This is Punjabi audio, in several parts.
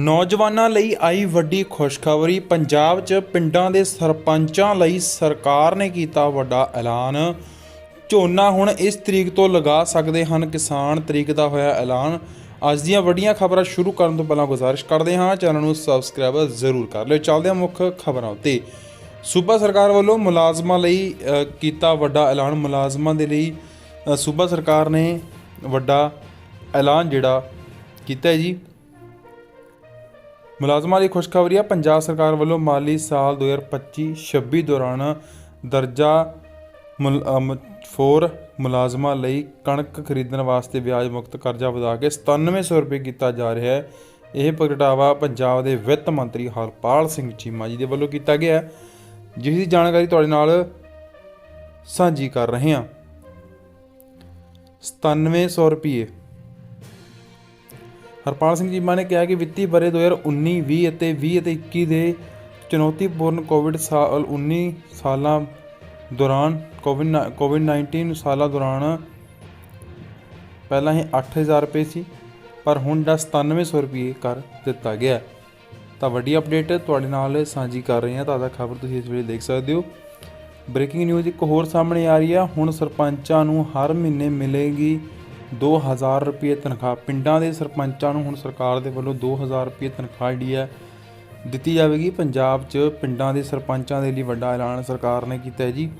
ਨੌਜਵਾਨਾਂ ਲਈ ਆਈ ਵੱਡੀ ਖੁਸ਼ਖਬਰੀ। ਪੰਜਾਬ 'ਚ ਪਿੰਡਾਂ ਦੇ ਸਰਪੰਚਾਂ ਲਈ ਸਰਕਾਰ ਨੇ ਕੀਤਾ ਵੱਡਾ ਐਲਾਨ। ਝੋਨਾ ਹੁਣ ਇਸ ਤਰੀਕ ਤੋਂ ਲਗਾ ਸਕਦੇ ਹਨ। ਕਿਸਾਨ ਤਰੀਕ ਦਾ ਹੋਇਆ ਐਲਾਨ। ਅੱਜ ਦੀਆਂ ਵੱਡੀਆਂ ਖਬਰਾਂ ਸ਼ੁਰੂ ਕਰਨ ਤੋਂ ਪਹਿਲਾਂ ਗੁਜ਼ਾਰਿਸ਼ ਕਰਦੇ ਹਾਂ। ਚੈਨਲ ਨੂੰ ਸਬਸਕ੍ਰਾਈਬ ਜ਼ਰੂਰ ਕਰ ਲਿਓ। ਚੱਲਦੇ ਹਾਂ ਮੁੱਖ ਖਬਰਾਂ ਉੱਤੇ। ਸੂਬਾ ਸਰਕਾਰ ਵੱਲੋਂ ਮੁਲਾਜ਼ਮਾਂ ਲਈ ਕੀਤਾ ਵੱਡਾ ਐਲਾਨ। ਮੁਲਾਜ਼ਮਾਂ ਦੇ ਲਈ ਸੂਬਾ ਸਰਕਾਰ ਨੇ ਵੱਡਾ ਐਲਾਨ ਜਿਹੜਾ ਕੀਤਾ ਜੀ। ਮੁਲਾਜ਼ਮਾਂ ਲਈ ਖੁਸ਼ਖਬਰੀ ਹੈ ਪੰਜਾਬ ਸਰਕਾਰ ਵੱਲੋਂ ਮਾਲੀ ਸਾਲ 2025-26 ਦੌਰਾਨ ਦਰਜਾ 4 ਮੁਲਾਜ਼ਮਾਂ ਲਈ ਕਣਕ ਖਰੀਦਣ ਵਾਸਤੇ ਵਿਆਜ ਮੁਕਤ ਕਰਜ਼ਾ ਵਧਾ ਕੇ 9700 ਰੁਪਏ ਕੀਤਾ ਜਾ ਰਿਹਾ ਹੈ। ਇਹ ਪ੍ਰਗਟਾਵਾ ਪੰਜਾਬ ਦੇ ਵਿੱਤ ਮੰਤਰੀ ਹਰਪਾਲ ਸਿੰਘ ਚੀਮਾ ਜੀ ਦੇ ਵੱਲੋਂ ਕੀਤਾ ਗਿਆ ਹੈ। ਜਿਸ ਦੀ ਜਾਣਕਾਰੀ ਤੁਹਾਡੇ ਨਾਲ ਸਾਂਝੀ ਕਰ ਰਹੇ ਹਾਂ। 9700 ਰੁਪਏ ਹਰਪਾਲ ਸਿੰਘ ਚੀਮਾ ਨੇ ਕਿਹਾ ਕਿ ਵਿੱਤੀ ਬਰੇ 2019 20 ਅਤੇ 20 ਅਤੇ 21 ਦੇ ਚੁਣੌਤੀਪੂਰਨ ਕੋਵਿਡ ਸਾਲ 19 ਸਾਲਾਂ ਦੌਰਾਨ ਕੋਵਿਡ ਕੋਵਿਡ 19 ਸਾਲਾਂ ਦੌਰਾਨ ਪਹਿਲਾਂ ਇਹ 8000 ਰੁਪਏ ਸੀ, ਪਰ ਹੁਣ ਦਾ 9700 ਰੁਪਏ ਕਰ ਦਿੱਤਾ ਗਿਆ। ਤਾਂ ਵੱਡੀ ਅਪਡੇਟ ਤੁਹਾਡੇ ਨਾਲ ਸਾਂਝੀ ਕਰ ਰਹੇ ਹਾਂ ਤਾਜ਼ਾ ਖਬਰ ਤੁਸੀਂ ਇਸ ਵੇਲੇ ਦੇਖ ਸਕਦੇ ਹੋ। ਬ੍ਰੇਕਿੰਗ ਨਿਊਜ਼ ਇੱਕ ਹੋਰ ਸਾਹਮਣੇ ਆ ਰਹੀ ਹੈ ਹੁਣ ਸਰਪੰਚਾਂ ਨੂੰ ਹਰ ਮਹੀਨੇ ਮਿਲੇਗੀ 2000 ਰੁਪਏ ਤਨਖਾਹ। ਪਿੰਡਾਂ ਦੇ ਸਰਪੰਚਾਂ ਨੂੰ ਹੁਣ ਸਰਕਾਰ ਦੇ ਵੱਲੋਂ 2000 ਰੁਪਏ ਤਨਖਾਹ ਜਿਹੜੀ ਹੈ ਦਿੱਤੀ ਜਾਵੇਗੀ। ਪੰਜਾਬ 'ਚ ਪਿੰਡਾਂ ਦੇ ਸਰਪੰਚਾਂ ਦੇ ਲਈ ਵੱਡਾ ਐਲਾਨ ਸਰਕਾਰ ਨੇ ਕੀਤਾ ਹੈ ਜੀ।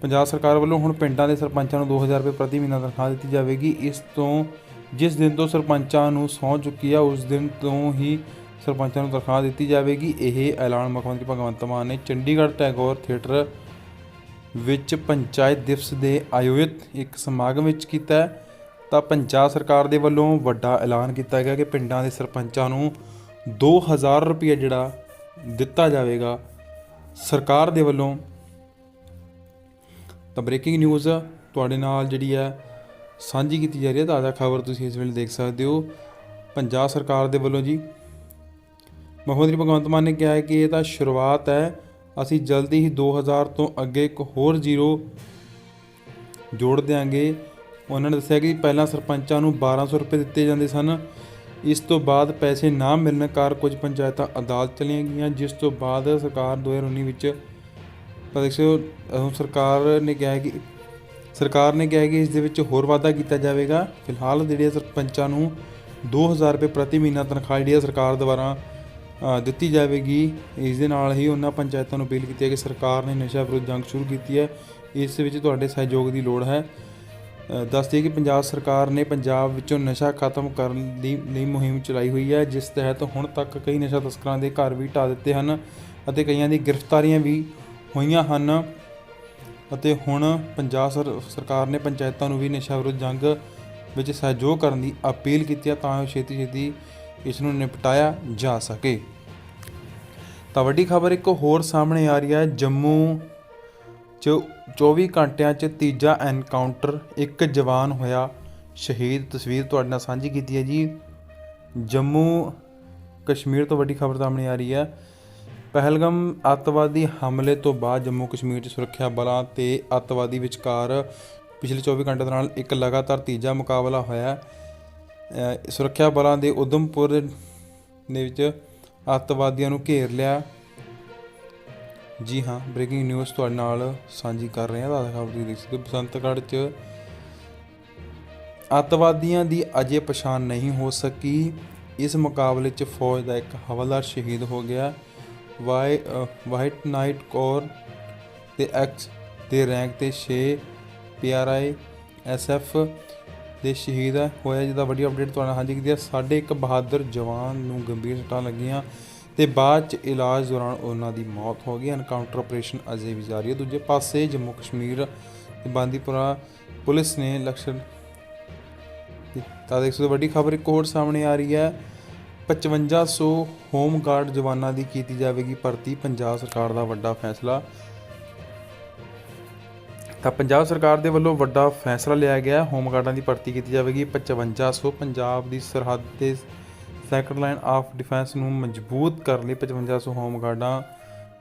ਪੰਜਾਬ ਸਰਕਾਰ ਵੱਲੋਂ ਹੁਣ ਪਿੰਡਾਂ ਦੇ ਸਰਪੰਚਾਂ ਨੂੰ 2000 ਰੁਪਏ ਪ੍ਰਤੀ ਮਹੀਨਾ ਤਨਖਾਹ ਦਿੱਤੀ ਜਾਵੇਗੀ। ਇਸ ਤੋਂ ਜਿਸ ਦਿਨ ਤੋਂ ਸਰਪੰਚਾਂ ਨੂੰ ਸਹੁੰ ਚੁੱਕੀ ਆ, ਉਸ ਦਿਨ ਤੋਂ ਹੀ ਸਰਪੰਚਾਂ ਨੂੰ ਤਨਖਾਹ ਦਿੱਤੀ ਜਾਵੇਗੀ। ਇਹ ਐਲਾਨ ਮੁੱਖ ਮੰਤਰੀ ਭਗਵੰਤ ਮਾਨ ਨੇ ਚੰਡੀਗੜ੍ਹ ਟੈਗੋਰ ਥੀਏਟਰ ਵਿੱਚ ਪੰਚਾਇਤ ਦਿਵਸ ਦੇ ਆਯੋਜਿਤ ਇੱਕ ਸਮਾਗਮ ਵਿੱਚ ਕੀਤਾ ਹੈ। ਤਾਂ ਪੰਜਾਬ ਸਰਕਾਰ ਦੇ ਵੱਲੋਂ ਵੱਡਾ ਐਲਾਨ ਕੀਤਾ ਗਿਆ ਕਿ ਪਿੰਡਾਂ ਦੇ ਸਰਪੰਚਾਂ ਨੂੰ 2000 ਰੁਪਏ ਜਿਹੜਾ ਦਿੱਤਾ ਜਾਵੇਗਾ। ਸਰਕਾਰ ਦੇ ਵੱਲੋਂ ਤਾਂ ਬ੍ਰੇਕਿੰਗ ਨਿਊਜ਼ ਤੁਹਾਡੇ ਨਾਲ ਜਿਹੜੀ ਹੈ ਸਾਂਝੀ ਕੀਤੀ ਜਾ ਰਹੀ ਹੈ। ਤਾਜ਼ਾ ਖਬਰ ਤੁਸੀਂ ਇਸ ਵੇਲੇ ਦੇਖ ਸਕਦੇ ਹੋ। ਪੰਜਾਬ ਸਰਕਾਰ ਦੇ ਵੱਲੋਂ ਜੀ ਮੁੱਖ ਮੰਤਰੀ ਭਗਵੰਤ ਮਾਨ ਨੇ ਕਿਹਾ ਹੈ ਕਿ ਇਹ ਤਾਂ ਸ਼ੁਰੂਆਤ ਹੈ। ਅਸੀਂ ਜਲਦੀ ਹੀ 2000 ਤੋਂ ਅੱਗੇ ਇੱਕ ਹੋਰ ਜ਼ੀਰੋ ਜੋੜ ਦਿਆਂਗੇ। ਉਹਨਾਂ ਨੇ ਦੱਸਿਆ ਕਿ ਪਹਿਲਾਂ ਸਰਪੰਚਾਂ ਨੂੰ 1200 ਰੁਪਏ ਦਿੱਤੇ ਜਾਂਦੇ ਸਨ। ਇਸ ਤੋਂ ਬਾਅਦ ਪੈਸੇ ਨਾ ਮਿਲਣ ਕਾਰਨ ਕੁਝ ਪੰਚਾਇਤਾਂ ਅਦਾਲਤ ਚਲੀਆਂ ਗਈਆਂ, ਜਿਸ ਤੋਂ ਬਾਅਦ ਸਰਕਾਰ 2019 ਵਿੱਚ ਪ੍ਰਦੇਸ਼ੋ ਸਰਕਾਰ ਨੇ ਕਿਹਾ ਕਿ ਸਰਕਾਰ ਨੇ ਕਿਹਾ ਕਿ ਇਸ ਦੇ ਵਿੱਚ ਹੋਰ ਵਾਧਾ ਕੀਤਾ ਜਾਵੇਗਾ। ਫਿਲਹਾਲ ਜਿਹੜੇ ਸਰਪੰਚਾਂ ਨੂੰ 2000 ਰੁਪਏ ਪ੍ਰਤੀ ਮਹੀਨਾ ਤਨਖਾਹ ਜਿਹੜੀ ਹੈ ਸਰਕਾਰ ਦੁਆਰਾ ਦਿੱਤੀ ਜਾਵੇਗੀ। ਇਸ ਦੇ ਨਾਲ ਹੀ ਉਹਨਾਂ ਪੰਚਾਇਤਾਂ ਨੂੰ ਅਪੀਲ ਕੀਤੀ ਹੈ ਕਿ ਸਰਕਾਰ ਨੇ ਨਸ਼ਾ ਵਿਰੁੱਧ ਜੰਗ ਸ਼ੁਰੂ ਕੀਤੀ ਹੈ। ਇਸ ਵਿੱਚ ਤੁਹਾਡੇ ਸਹਿਯੋਗ ਦੀ ਲੋੜ ਹੈ। ਦੱਸ ਦਈਏ ਕਿ ਪੰਜਾਬ ਸਰਕਾਰ ਨੇ ਪੰਜਾਬ ਵਿੱਚੋਂ ਨਸ਼ਾ ਖਤਮ ਕਰਨ ਦੀ ਲਈ ਮੁਹਿੰਮ ਚਲਾਈ ਹੋਈ ਹੈ, ਜਿਸ ਤਹਿਤ ਹੁਣ ਤੱਕ ਕਈ ਨਸ਼ਾ ਤਸਕਰਾਂ ਦੇ ਘਰ ਵੀ ਢਾਹ ਦਿੱਤੇ ਹਨ ਅਤੇ ਕਈਆਂ ਦੀ ਗ੍ਰਿਫਤਾਰੀਆਂ ਵੀ ਹੋਈਆਂ ਹਨ। ਅਤੇ ਹੁਣ ਪੰਜਾਬ ਸਰ- ਸਰਕਾਰ ਨੇ ਪੰਚਾਇਤਾਂ ਨੂੰ ਵੀ ਨਸ਼ਾ ਵਿਰੁੱਧ ਜੰਗ ਵਿੱਚ ਸਹਿਯੋਗ ਕਰਨ ਦੀ ਅਪੀਲ ਕੀਤੀ ਹੈ ਤਾਂ ਜੋ ਛੇਤੀ ਛੇਤੀ ਇਸ ਨੂੰ ਨਿਪਟਾਇਆ ਜਾ ਸਕੇ। ਤਾਂ ਵੱਡੀ ਖਬਰ ਇੱਕ ਹੋਰ ਸਾਹਮਣੇ ਆ ਰਹੀ ਹੈ, ਜੰਮੂ ਚ 24 ਘੰਟਿਆਂ ਚ ਤੀਜਾ ਐਨਕਾਊਂਟਰ ਇੱਕ ਜਵਾਨ ਹੋਇਆ। ਸ਼ਹੀਦ ਤਸਵੀਰ ਤੁਹਾਡੇ ਨਾਲ ਸਾਂਝੀ ਕੀਤੀ ਹੈ ਜੀ। ਜੰਮੂ ਕਸ਼ਮੀਰ ਤੋਂ ਵੱਡੀ ਖਬਰ ਸਾਹਮਣੇ ਆ ਰਹੀ ਹੈ। ਪਹਿਲਗਮ ਅੱਤਵਾਦੀ ਹਮਲੇ ਤੋਂ ਬਾਅਦ ਜੰਮੂ ਕਸ਼ਮੀਰ 'ਚ ਸੁਰੱਖਿਆ ਬਲਾਂ ਤੇ ਅੱਤਵਾਦੀ ਵਿਚਕਾਰ ਪਿਛਲੇ 24 ਘੰਟੇ ਦੌਰਾਨ ਇੱਕ ਲਗਾਤਾਰ ਤੀਜਾ ਮੁਕਾਬਲਾ ਹੋਇਆ। ਸੁਰੱਖਿਆ ਬਲਾਂ ਦੇ ਉਦਮਪੁਰ ਦੇ ਵਿੱਚ ਅੱਤਵਾਦੀਆਂ ਨੂੰ ਘੇਰ ਲਿਆ। ਜੀ ਹਾਂ ਬ੍ਰੇਕਿੰਗ ਨਿਊਜ਼ ਤੁਹਾਡੇ ਨਾਲ ਸਾਂਝੀ ਕਰ ਰਹੇ ਹਾਂ ਤਾਂ ਖਬਰ ਤੁਸੀਂ ਦੇਖ ਸਕਦੇ ਬਸੰਤਗੜ੍ਹ 'ਚ ਅੱਤਵਾਦੀਆਂ ਦੀ ਅਜੇ ਪਛਾਣ ਨਹੀਂ ਹੋ ਸਕੀ। ਇਸ ਮੁਕਾਬਲੇ 'ਚ ਫੌਜ ਦਾ ਇੱਕ ਹਵਲਦਾਰ ਸ਼ਹੀਦ ਹੋ ਗਿਆ। ਵਾਈ ਵਾਈਟ ਨਾਈਟ ਕੋਰ ਤੇ ਐਕਸ ਦੇ ਰੈਂਕ ਤੇ 6 ਪੀਆਰਆਈ ਐਸਐਫ ਦੇ ਸ਼ਹੀਦ ਹੋਇਆ। ਜਿਹਦਾ ਵੱਡੀ ਅਪਡੇਟ ਤੁਹਾਡੇ ਨਾਲ ਸਾਂਝੀ ਕੀਤੀ ਹੈ ਸਾਡੇ ਇੱਕ ਬਹਾਦਰ ਜਵਾਨ ਨੂੰ ਗੰਭੀਰ ਸੱਟਾਂ ਲੱਗੀਆਂ। ਤੇ ਬਾਅਦ ਚ ਇਲਾਜ ਦੌਰਾਨ ਉਹਨਾਂ ਦੀ ਮੌਤ ਹੋ ਗਈ। ਐਨਕਾਊਂਟਰ ਆਪਰੇਸ਼ਨ ਅਜੇ ਵੀ ਜਾਰੀ ਹੈ। ਦੂਜੇ ਪਾਸੇ ਜੰਮੂ ਕਸ਼ਮੀਰ ਤੇ ਬਾਂਦੀਪੁਰਾ ਪੁਲਿਸ ਨੇ ਲਕਸ਼ਣ ਤਾਂ ਦੇਖ ਸਕਦੇ ਵੱਡੀ ਖਬਰ ਇੱਕ ਹੋਰ ਸਾਹਮਣੇ ਆ ਰਹੀ ਹੈ। 5500 ਹੋਮ ਗਾਰਡ ਜਵਾਨਾਂ ਦੀ ਕੀਤੀ ਜਾਵੇਗੀ ਭਰਤੀ, ਪੰਜਾਬ ਸਰਕਾਰ ਦਾ ਵੱਡਾ ਫੈਸਲਾ। ਤਾਂ ਪੰਜਾਬ ਸਰਕਾਰ ਦੇ ਵੱਲੋਂ ਵੱਡਾ ਫੈਸਲਾ ਲਿਆ ਗਿਆ। ਹੈ। ਹੋਮ ਗਾਰਡਾਂ ਦੀ ਭਰਤੀ ਕੀਤੀ ਜਾਵੇਗੀ 5500 ਪੰਜਾਬ ਦੀ ਸਰਹੱਦ ਤੇ ਸੈਕਟਰ ਲਾਈਨ ਆਫ ਡਿਫੈਂਸ ਨੂੰ ਮਜ਼ਬੂਤ ਕਰਨ ਲਈ 5500 ਹੋਮ ਗਾਰਡਾਂ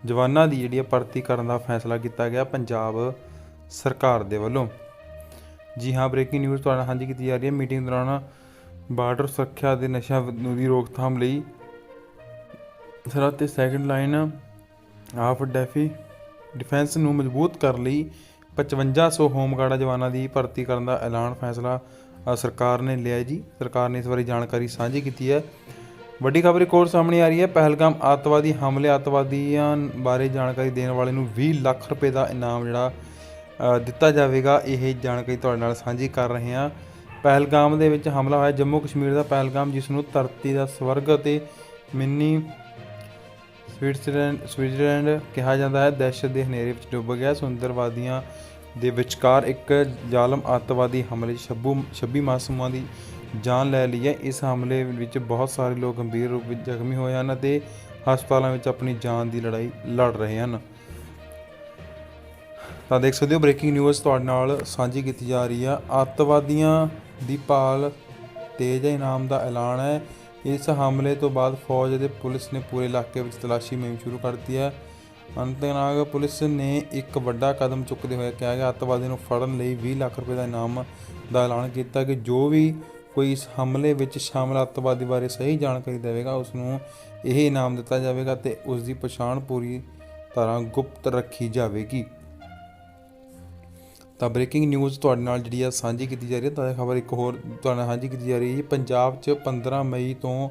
ਜਵਾਨਾਂ ਦੀ ਜਿਹੜੀ ਹੈ ਭਰਤੀ ਕਰਨ ਦਾ ਫੈਸਲਾ ਕੀਤਾ ਗਿਆ ਪੰਜਾਬ ਸਰਕਾਰ ਦੇ ਵੱਲੋਂ। ਜੀ ਹਾਂ ਬ੍ਰੇਕਿੰਗ ਨਿਊਜ਼ ਤੁਹਾਡੇ ਨਾਲ ਸਾਂਝੀ ਕੀਤੀ ਜਾ ਰਹੀ ਹੈ। ਮੀਟਿੰਗ ਦੌਰਾਨ ਬਾਰਡਰ ਸੁਰੱਖਿਆ ਦੇ ਨਸ਼ਾ ਦੀ ਰੋਕਥਾਮ ਲਈ ਸਰਹੱਦ ਤੇ ਸੈਕੰਡ ਲਾਈਨ ਆਫ ਡੈਫੀ ਡਿਫੈਂਸ ਨੂੰ ਮਜ਼ਬੂਤ ਕਰਨ ਲਈ 5500 ਹੋਮਗਾਰਡ ਜਵਾਨਾਂ ਦੀ ਭਰਤੀ ਕਰਨ ਦਾ ਐਲਾਨ ਫੈਸਲਾ ਸਰਕਾਰ ਨੇ ਲਿਆ ਜੀ। ਸਰਕਾਰ ਨੇ ਇਸ ਬਾਰੇ ਜਾਣਕਾਰੀ ਸਾਂਝੀ ਕੀਤੀ ਹੈ। ਵੱਡੀ ਖਬਰ ਇੱਕ ਹੋਰ ਸਾਹਮਣੇ ਆ ਰਹੀ ਹੈ। ਪਹਿਲਗਾਮ ਅੱਤਵਾਦੀ ਹਮਲੇ ਅੱਤਵਾਦੀਆਂ ਬਾਰੇ ਜਾਣਕਾਰੀ ਦੇਣ ਵਾਲੇ ਨੂੰ 20 ਲੱਖ ਰੁਪਏ ਦਾ ਇਨਾਮ ਜਿਹੜਾ ਦਿੱਤਾ ਜਾਵੇਗਾ। ਇਹ ਜਾਣਕਾਰੀ ਤੁਹਾਡੇ ਨਾਲ ਸਾਂਝੀ ਕਰ ਰਹੇ ਹਾਂ। ਪਹਿਲਗਾਮ ਦੇ ਵਿੱਚ ਹਮਲਾ ਹੋਇਆ। ਜੰਮੂ ਕਸ਼ਮੀਰ ਦਾ ਪਹਿਲਗਾਮ, ਜਿਸ ਨੂੰ ਧਰਤੀ ਦਾ ਸਵਰਗ ਅਤੇ ਮਿੰਨੀ ਸਵਿਟਜ਼ਰਲੈਂਡ ਸਵਿਟਜ਼ਰਲੈਂਡ ਕਿਹਾ ਜਾਂਦਾ ਹੈ। ਦਹਿਸ਼ਤ ਦੇ ਹਨੇਰੇ ਵਿੱਚ ਡੁੱਬ ਗਿਆ। ਸੁੰਦਰਵਾਦੀਆਂ ਦੇ ਵਿਚਕਾਰ ਇੱਕ ਜ਼ਾਲਮ ਅੱਤਵਾਦੀ ਹਮਲੇ 'ਚ ਛੱਬੂ 26 ਮਾਸੂਮਾਂ ਦੀ ਜਾਨ ਲੈ ਲਈ ਹੈ। ਇਸ ਹਮਲੇ ਵਿੱਚ ਬਹੁਤ ਸਾਰੇ ਲੋਕ ਗੰਭੀਰ ਰੂਪ ਵਿੱਚ ਜ਼ਖਮੀ ਹੋਏ ਹਨ ਅਤੇ ਹਸਪਤਾਲਾਂ ਵਿੱਚ ਆਪਣੀ ਜਾਨ ਦੀ ਲੜਾਈ ਲੜ ਰਹੇ ਹਨ। ਤਾਂ ਦੇਖ ਸਕਦੇ ਹੋ ਬ੍ਰੇਕਿੰਗ ਨਿਊਜ਼ ਤੁਹਾਡੇ ਨਾਲ ਸਾਂਝੀ ਕੀਤੀ ਜਾ ਰਹੀ ਆ। ਅੱਤਵਾਦੀਆਂ ਦੀ ਭਾਲ ਤੇਜ਼ ਇਨਾਮ ਦਾ ਐਲਾਨ ਹੈ। ਇਸ ਹਮਲੇ ਤੋਂ ਬਾਅਦ ਫੌਜ ਅਤੇ ਪੁਲਿਸ ਨੇ ਪੂਰੇ ਇਲਾਕੇ ਵਿੱਚ ਤਲਾਸ਼ੀ ਮੁਹਿੰਮ ਸ਼ੁਰੂ ਕਰ ਦਿੱਤੀ ਹੈ। ਅਨੰਤਨਾਗ ਪੁਲਿਸ ਨੇ ਇੱਕ ਵੱਡਾ ਕਦਮ ਚੁੱਕਦੇ ਹੋਏ ਕਿਹਾ ਕਿ ਅੱਤਵਾਦੀ ਨੂੰ ਫੜਨ ਲਈ 20 ਲੱਖ ਰੁਪਏ ਦਾ ਇਨਾਮ ਦਾ ਐਲਾਨ ਕੀਤਾ ਕਿ ਜੋ ਵੀ ਕੋਈ ਇਸ ਹਮਲੇ ਵਿੱਚ ਸ਼ਾਮਲ ਅੱਤਵਾਦੀ ਬਾਰੇ ਸਹੀ ਜਾਣਕਾਰੀ ਦੇਵੇਗਾ, ਉਸ ਨੂੰ ਇਹ ਇਨਾਮ ਦਿੱਤਾ ਜਾਵੇਗਾ ਤੇ ਉਸ ਦੀ ਪਛਾਣ ਪੂਰੀ ਤਰ੍ਹਾਂ ਗੁਪਤ ਰੱਖੀ ਜਾਵੇਗੀ। ਤਾਂ ਬ੍ਰੇਕਿੰਗ ਨਿਊਜ਼ ਤੁਹਾਡੇ ਨਾਲ ਜਿਹੜੀ ਆ ਸਾਂਝੀ ਕੀਤੀ ਜਾ ਰਹੀ ਹੈ ਤਾਂ ਖਬਰ ਇੱਕ ਹੋਰ ਤੁਹਾਡੇ ਨਾਲ ਸਾਂਝੀ ਕੀਤੀ ਜਾ ਰਹੀ ਹੈ। ਪੰਜਾਬ 'ਚ 15 ਮਈ ਤੋਂ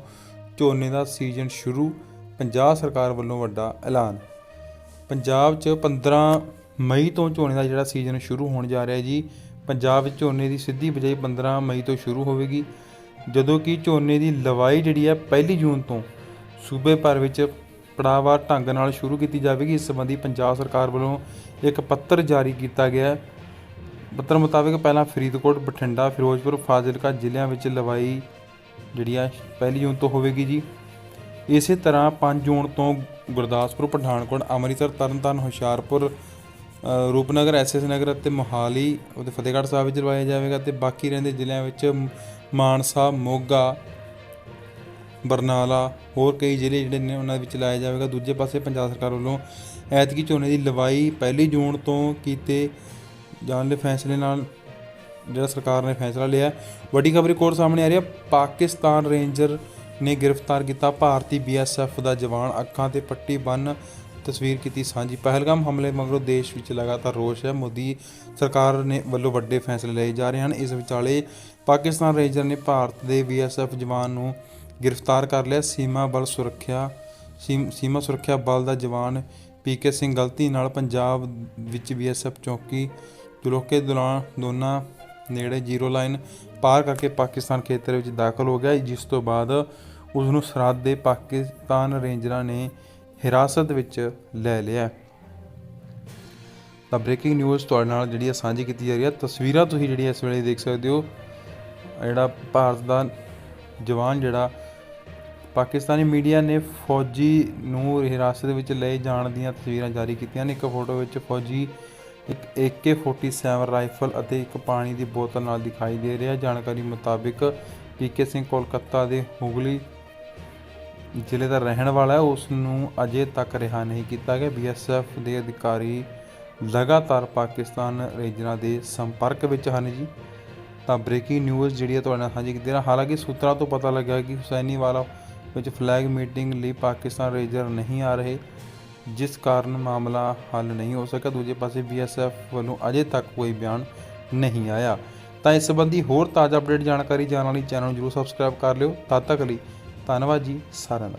ਝੋਨੇ ਦਾ ਸੀਜ਼ਨ ਸ਼ੁਰੂ, ਪੰਜਾਬ ਸਰਕਾਰ ਵੱਲੋਂ ਵੱਡਾ ਐਲਾਨ। ਪੰਜਾਬ 'ਚ 15 ਮਈ ਤੋਂ ਝੋਨੇ ਦਾ ਜਿਹੜਾ ਸੀਜ਼ਨ ਸ਼ੁਰੂ ਹੋਣ ਜਾ ਰਿਹਾ ਜੀ, ਪੰਜਾਬ ਵਿੱਚ ਝੋਨੇ ਦੀ ਸਿੱਧੀ ਬਿਜਾਈ 15 ਮਈ ਤੋਂ ਸ਼ੁਰੂ ਹੋਵੇਗੀ। ਜਦੋਂ ਕਿ ਝੋਨੇ ਦੀ ਲਵਾਈ ਜਿਹੜੀ ਹੈ ਪਹਿਲੀ ਜੂਨ ਤੋਂ ਸੂਬੇ ਭਰ ਵਿੱਚ ਪੜਾਵਾਰ ਢੰਗ ਨਾਲ ਸ਼ੁਰੂ ਕੀਤੀ ਜਾਵੇਗੀ। ਇਸ ਸੰਬੰਧੀ ਪੰਜਾਬ ਸਰਕਾਰ ਵੱਲੋਂ ਇੱਕ ਪੱਤਰ ਜਾਰੀ ਕੀਤਾ ਗਿਆ ਹੈ। ਪੱਤਰ ਮੁਤਾਬਕ ਪਹਿਲਾਂ ਫਰੀਦਕੋਟ, ਬਠਿੰਡਾ, ਫਿਰੋਜ਼ਪੁਰ, ਫਾਜ਼ਿਲਕਾ ਜ਼ਿਲ੍ਹਿਆਂ ਵਿੱਚ ਲਵਾਈ ਜਿਹੜੀ ਆ ਪਹਿਲੀ ਜੂਨ ਤੋਂ ਹੋਵੇਗੀ ਜੀ। ਇਸੇ ਤਰ੍ਹਾਂ 5 ਜੂਨ ਤੋਂ ਗੁਰਦਾਸਪੁਰ ਪਠਾਨਕੋਟ ਅੰਮ੍ਰਿਤਸਰ ਤਰਨਤਾਰਨ ਹੁਸ਼ਿਆਰਪੁਰ ਅ, ਰੂਪਨਗਰ ਐਸਐਸ ਨਗਰ ਅਤੇ ਮੋਹਾਲੀ ਅਤੇ ਫਤਿਹਗੜ੍ਹ ਸਾਹਿਬ ਵਿੱਚ ਲਵਾਇਆ ਜਾਵੇਗਾ ਤੇ ਬਾਕੀ ਰਹਿੰਦੇ ਜ਼ਿਲ੍ਹਿਆਂ ਵਿੱਚ ਮ- ਮਾਨਸਾ ਮੋਗਾ ਬਰਨਾਲਾ ਹੋਰ ਕਈ ਜ਼ਿਲ੍ਹੇ ਜਿਹੜੇ ਨੇ ਉਹਨਾਂ ਵਿੱਚ ਲਾਇਆ ਜਾਵੇਗਾ। ਦੂਜੇ ਪਾਸੇ ਪੰਜਾਬ ਸਰਕਾਰ ਵੱਲੋਂ ਐਤਕੀ ਝੋਨੇ ਦੀ ਲਵਾਈ ਪਹਿਲੀ ਜੂਨ ਤੋਂ ਕੀਤੇ ਜਾਣ ਦੇ ਫੈਸਲੇ ਨਾਲ ਜਿਹੜਾ ਸਰਕਾਰ ਨੇ ਫੈਸਲਾ ਲਿਆ। ਵੱਡੀ ਖਬਰ ਇੱਕ ਹੋਰ ਸਾਹਮਣੇ ਆ ਰਹੀ ਹੈ ਪਾਕਿਸਤਾਨ ਰੇਂਜਰ ਨੇ ਗ੍ਰਿਫਤਾਰ ਕੀਤਾ। ਭਾਰਤੀ ਬੀਐਸਐਫ ਦਾ ਜਵਾਨ ਅੱਖਾਂ ਤੇ ਪੱਟੀ ਬੰਨ ਤਸਵੀਰ ਕੀਤੀ ਸਾਂਝੀ। ਪਹਿਲਗਾਮ ਹਮਲੇ ਮਗਰੋਂ ਦੇਸ਼ ਵਿੱਚ ਲਗਾਤਾਰ ਰੋਸ਼ ਹੈ। ਮੋਦੀ ਸਰਕਾਰ ਨੇ ਵੱਲੋਂ ਵੱਡੇ ਫੈਸਲੇ ਲਏ ਜਾ ਰਹੇ ਹਨ। ਇਸ ਵਿਚਾਲੇ ਪਾਕਿਸਤਾਨ ਰੇਂਜਰ ਨੇ ਭਾਰਤ ਦੇ ਬੀਐਸਐਫ ਜਵਾਨ ਨੂੰ ਗ੍ਰਿਫਤਾਰ ਕਰ ਲਿਆ। ਸੀਮਾ ਬਲ ਸੁਰੱਖਿਆ, ਸੀਮ- ਸੀਮਾ ਸੁਰੱਖਿਆ ਬਲ ਦਾ ਜਵਾਨ ਪੀਕੇ ਸਿੰਘ ਗਲਤੀ ਨਾਲ ਪੰਜਾਬ ਵਿੱਚ ਬੀਐਸਐਫ ਚੌਕੀ ਜੁਲੋਕੇ ਦੌਰਾਨ ਦੋਨਾਂ ਨੇੜੇ ਜ਼ੀਰੋ ਲਾਈਨ ਪਾਰ ਕਰਕੇ ਪਾਕਿਸਤਾਨ ਖੇਤਰ ਵਿੱਚ ਦਾਖਲ ਹੋ ਗਿਆ। ਜਿਸ ਤੋਂ ਬਾਅਦ ਉਸ ਨੂੰ ਸਰਹੱਦ ਦੇ ਪਾਕਿਸਤਾਨ ਰੇਂਜਰਾਂ ਨੇ ਹਿਰਾਸਤ ਵਿੱਚ ਲੈ ਲਿਆ। ਤਾਂ ਬ੍ਰੇਕਿੰਗ ਨਿਊਜ਼ ਤੁਹਾਡੇ ਨਾਲ ਜਿਹੜੀ ਹੈ ਸਾਂਝੀ ਕੀਤੀ ਜਾ ਰਹੀ ਹੈ ਤਸਵੀਰਾਂ ਤੁਸੀਂ ਜਿਹੜੀ ਇਸ ਵੇਲੇ ਦੇਖ ਸਕਦੇ ਹੋ, ਜਿਹੜਾ ਭਾਰਤ ਦਾ ਜਵਾਨ ਜਿਹੜਾ ਪਾਕਿਸਤਾਨੀ ਮੀਡੀਆ ਨੇ ਫੌਜੀ ਨੂੰ ਹਿਰਾਸਤ ਵਿੱਚ ਲਏ ਜਾਣ ਦੀਆਂ ਤਸਵੀਰਾਂ ਜਾਰੀ ਕੀਤੀਆਂ ਨੇ। ਇੱਕ ਫੋਟੋ ਵਿੱਚ ਫੌਜੀ ਇੱਕ AK47 ਰਾਈਫਲ ਅਤੇ ਇੱਕ ਪਾਣੀ ਦੀ ਬੋਤਲ ਨਾਲ ਦਿਖਾਈ ਦੇ ਰਿਹਾ। ਜਾਣਕਾਰੀ ਮੁਤਾਬਿਕ ਪੀਕੇ ਸਿੰਘ ਕੋਲਕਾਤਾ ਦੇ ਹੁਗਲੀ ਜ਼ਿਲ੍ਹੇ ਦਾ ਰਹਿਣ ਵਾਲਾ ਹੈ। ਉਸ ਨੂੰ ਅਜੇ ਤੱਕ ਰਿਹਾ ਨਹੀਂ ਕੀਤਾ ਗਿਆ। ਬੀਐਸਐਫ ਦੇ ਅਧਿਕਾਰੀ ਲਗਾਤਾਰ ਪਾਕਿਸਤਾਨ ਰੇਂਜਰਾਂ ਦੇ ਸੰਪਰਕ ਵਿੱਚ ਹਨ ਜੀ। ਤਾਂ ਬ੍ਰੇਕਿੰਗ ਨਿਊਜ਼ ਜਿਹੜੀ ਹੈ ਤੁਹਾਡੇ ਨਾਲ ਸਾਂਝੀ ਕੀਤੀ ਹੈ। ਹਾਲਾਂਕਿ ਸੂਤਰਾਂ ਤੋਂ ਪਤਾ ਲੱਗਾ ਕਿ ਹੁਸੈਨੀਵਾਲਾ ਵਿੱਚ ਫਲੈਗ ਮੀਟਿੰਗ ਲਈ ਪਾਕਿਸਤਾਨ ਰੇਂਜਰ ਨਹੀਂ ਆ ਰਹੇ। ਜਿਸ ਕਾਰਨ ਮਾਮਲਾ ਹੱਲ ਨਹੀਂ ਹੋ ਸਕਿਆ। ਦੂਜੇ ਪਾਸੇ ਬੀਐਸਐਫ ਵੱਲੋਂ ਅਜੇ ਤੱਕ ਕੋਈ ਬਿਆਨ ਨਹੀਂ ਆਇਆ। ਤਾਂ ਇਸ ਸੰਬੰਧੀ ਹੋਰ ਤਾਜ਼ਾ ਅਪਡੇਟ ਜਾਣਕਾਰੀ ਜਾਣਨ ਲਈ ਚੈਨਲ ਨੂੰ ਜਰੂਰ ਸਬਸਕ੍ਰਾਈਬ ਕਰ ਲਿਓ। ਤਦ ਤੱਕ ਲਈ ਧੰਨਵਾਦ ਜੀ ਸਾਰਿਆਂ ਦਾ।